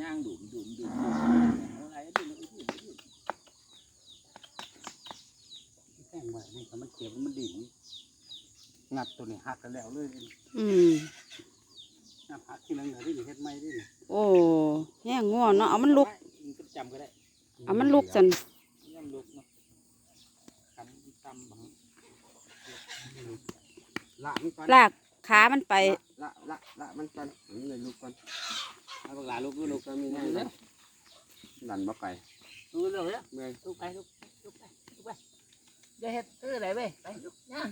ย่างดุมดุมดุมดุมอะไรดุมดุมดุมดุมแท่งไว้นี่ถ้ามันเก็บมันดิ่งงัดตัวนี้หักกันแล้วเลยอืมน้ำหักที่นั่นเลยนี่เฮ็ดไม่ได้นี่โอ้แย่งง่วเนาะเอามันลุกมันจำก็ได้เอามันลุกสันย่ำลุกเนาะคำคำบังละมันก่อนลาก ขามันไป ละละละมันก่อนมันเลยลุกก่อนเอาบักหลาลุกลุกลุลุกกก็มีแน่นะดันบ่ไปลุกเร็วเร็วเมื่อยลุกไปลุกลุกไปลุกไปอย่าเฮ็ดคืออะไรเว้ยไปลุกย่าง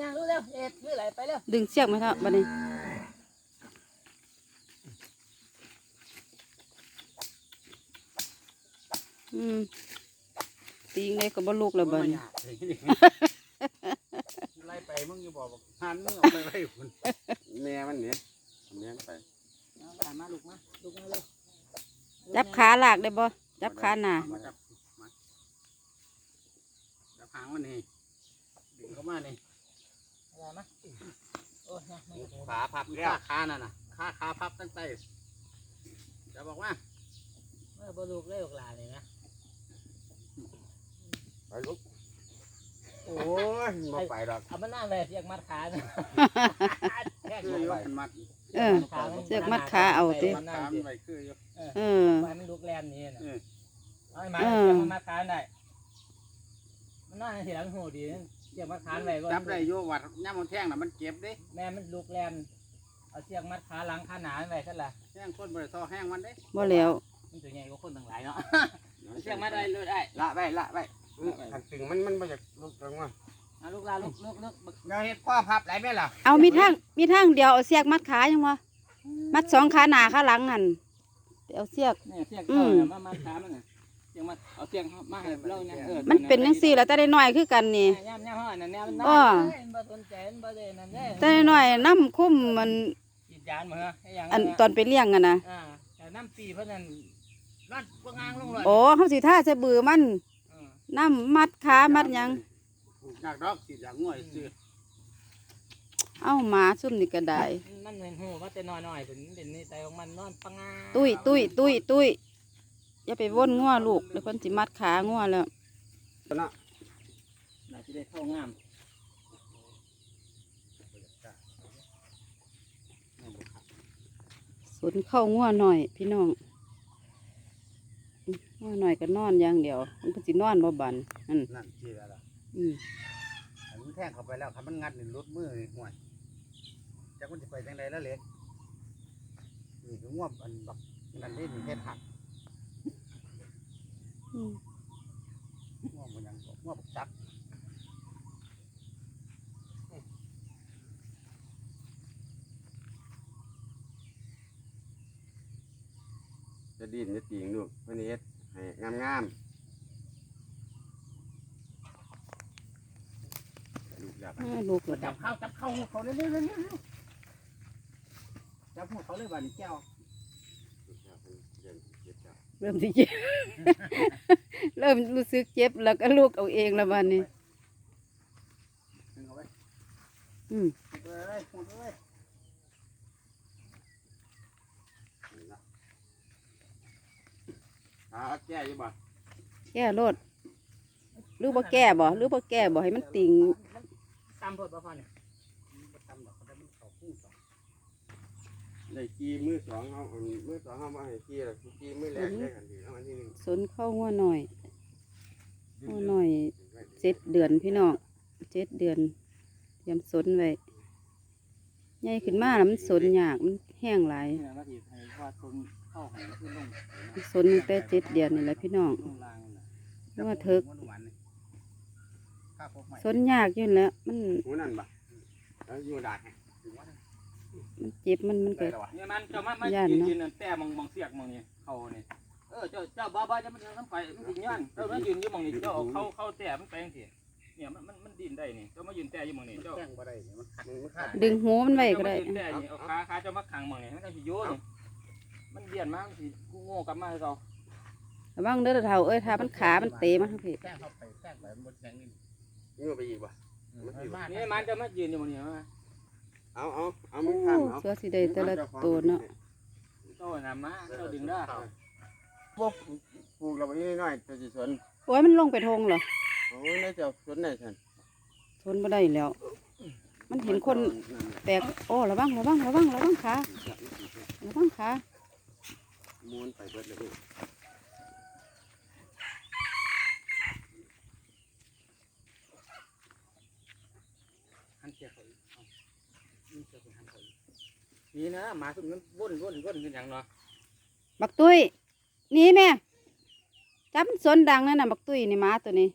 ย่างลุกเร็วเฮ็ดคืออะไรไปเร็วดึงเชือกไหมครับบัดนี้อืมตีงได้ก็บ่ลุกแล้วบัดนี้ไล่ไปมึงอย่าบอกว่าหันมึงเอาไปไว้คุณแม่มันเนี่ยแม่นไปเอาหลานมาลุกมาลุกมาเร็วจับขาลากได้บ่จับขาหน้ามาจับมาจับหางมันนี่ดึงเข้ามานี่หลานมาโอ้ยย่างไม่ได้ขาพับขาขานั่นน่ะขาขาพับตั้งแต่จะบอกว่าเมื่อบ่ลุกเลยบักหลาเลยนะ ไปลุก โอ้ยมาไปดอกเอามานั่งเลยเรียกมัดขาเนี่ยแค่คือนี้อยู่ไปมันมัดเออเชือกมัดขาเอาติ มัดขามันไปคืออยู่เออ ไว้มันลุกแลนนี่นะเออเอาไอ้หมาเออเชือกมันมัดขาได้มันน่าจะเสียงหูดีเชือกมัดขาไว้ก่อนจับได้อยู่วัดย่ำมันแท่งน่ะมันเจ็บเด้แม่มันลุกแลนเอาเชือกมัดขาหลังขาหนาไว้ซะละแท่งคนบริโภคแห้งมันเด้บ่แล้วมันตัวใหญ่กว่าคนต่างหลายเนาะเอาเชือกมัดได้เลยได้ละไว้ละไว้ ขันตึงมันมันมาจากลุกตรงว่าเอาลูกลาลูกลูกลูกบักเราเห็ดข้อพับไหลไหมล่ะเอามีทางมีทางเดียวเอาเสียกมัดขายังวะมัดสองขาหน้าขาหลังหันเอาเสียก เนี่ยเชือกเข้าเนี่ยมามัดขามันน่ะเชือกมัดเอาเชือกมาให้เราเนี่ยเออมันเป็นจังซี่แล้วแต่ได้น้อยคือกันนี่ ย่ำย่ำห่อนั่นเนี่ยมันอ้อเอ้ยมันบ่สนใจมันบ่ได้นั่นเด้แต่ได้น้อยน้ำคุ้มมันฉีดยานมาเหรอให้หยังอันตอนไปเลี้ยงอะนะอ่าแต่น้ำปีเพิ่นนั่นรัดกวางางลงเลยโอ้เฮาสิท่าใส่บือมันเออ น้ำมัดขามัดหยังอยากดอกสิอยากง่วยซื้อเอ้าหมาซุ่มนี่ก็ได้มันเห็นหูว่าแต่น้อยๆเป็นเป็นนิสัยของมันนอนปังงาตุ้ยตุ้ยตุ้ยตุ้ยอย่าไปว่นงัวลูกเดี๋ยวเพิ่นสิมัดขางัวแล้วนะน่าจะได้เข้างามสนเข้างัวหน่อยพี่น้อง อืมงัวหน่อยก็นอนอย่างเดียว มันเพิ่นสินอนบ่บันนั่นนั่นสิแล้วล่ะอืมอันมันแท่งเข้าไปแล้วคันมันงัดนี่รุดมือนี่ห่วยจักมันสิไปจังไดแล้วเล็กนี่คือง่วงอันบักนั่นนี่มีเฮ็ดหักอืมง่วงมันยังง่วงบักจักจะดินจะติงลูกเพิ่นเฮ็ด ให้งามๆลูกอยากอ่าลูกจัจับบเข้าจับเข้าหูเขาเร็วๆเร็วๆจับหูเขาเลยบัดนแก้วเริ่มสิเจ็บ เริ่มรู้สึกเจ็บแล้วก็ลูกเอาเองแล้วบัดนี้ ดึงเอาไว้อืม หมดเลยหมดเลย อ่าแก้อยู่บ่แก้โลดหรือบ่แก้บ่หรือบ่แก้บ่ให้มันติ่งตามพดบ่พอเนี่ยบ่ทำดอกเขาได้มันเข้าคู่สองได้กีมือสองเอาอันมือสองเอามาให้กีแล้วกีมือแรกได้กันดีเอาอันที่หนึ่งสนเข้างัวหน่อยงัวหน่อยเจ็ดเดือนพี่น้องเจ็ดเดือนเตรียมสนไว้ใหญ่ขึ้นมาแล้วมันสนยากมันแห้งหลาย เนี่ยมาถีบให้ว่าคนเข้าให้ขึ้นลงสนตั้งแต่เจ็ดเดือนนี่แหละพี่น้องลงล่างนั่นน่ะว่าเถิกหวานๆนี่ข้าวพวกใหม่สนยากอยู่แล้วมันหูนั่นบ่แล้วอยู่ดาดให้มันเจ็บมันมันได้เกิดแล้ววะเนี่ยมันเจ้ามันมันย่านยืนเนาะยืนนั่นแต่มองมองเสียกมองนี่เขานี่เออเจ้าเจ้าบ้าบ้าจะมันน้ำไปมันสิย้อนเจ้ามันยืนอยู่มองนี่เจ้าเอาเข้าเข้าแต่มันไปจังซี่เนี่ยมันมันมันดินได้นี่เจ้ามายืนแต่อยู่มองนี่เจ้าแข้งบ่ได้เนี่ยมันขัดมันขาดดึงหูมันไว้ก็ได้เจ้ามายืนแต่นี่เอาขาขาเจ้ามาขังมองนี่มันก็สิโยนนี่ มันเบียนมามันสิกูโง่กลับมาให้เขาระวังเด้อเท่าเอ้ยถ้ามันขามันเตะมันทั้งพี่แข้งเข้าไปแข้งไปมันบ่แข็งนี่นี่ไปอีกบ่นี่มันจะมายืนอยู่มองนี่มาเอาเอาเอาโอ้มันข้างเอาสัวสิได้แต่ละตัวเนาะเจ้าน่ะมาเจ้าดึงได้พวกปลูกเราไว้น้อยๆจะสิสวนโอ้ยมันลงไปทงเหรอโอ้ยน่าจะสวนไหนท่านทนบ่ได้แล้ว มันเห็นคนแปลกโอ้ระวังระวังระวังระวังขาระวังขา มูนไปเบิดเลยหันเสียเขาอีกเอานี่เสียไปหันเขาอีกนี่นะหมาสุดมันว่นว่นว่นขึ้นอย่างเนาะบักตุ้ยหนี่แม่จับมันสนดังนั่นน่ะบักตุ้ยนี่หมาตัวนี้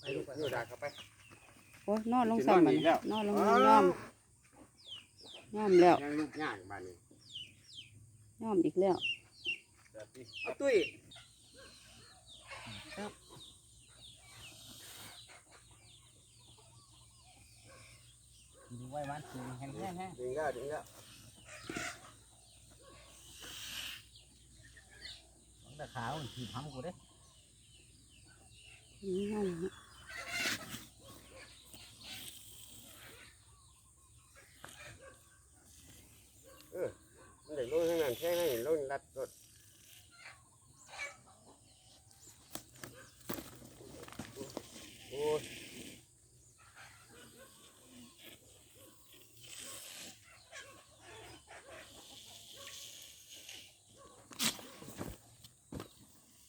ไปลูกไปลูกดาเข้าไป โอ้ยนอนลงซ้ำมันนอนลงย่อม ย่อมแล้วยังลูกย่างบ้านนี้ย่อมอีกแล้วเอาตุ้ยดูไว้มันคือแห้งแห้งแห้งดึงแล้วดึงแล้วแต่ขาวมันถีบห้ำกูเด้ย่อม มันได้ลงข้างนั้นแค่ให้ลงรัดรถ โอ้ย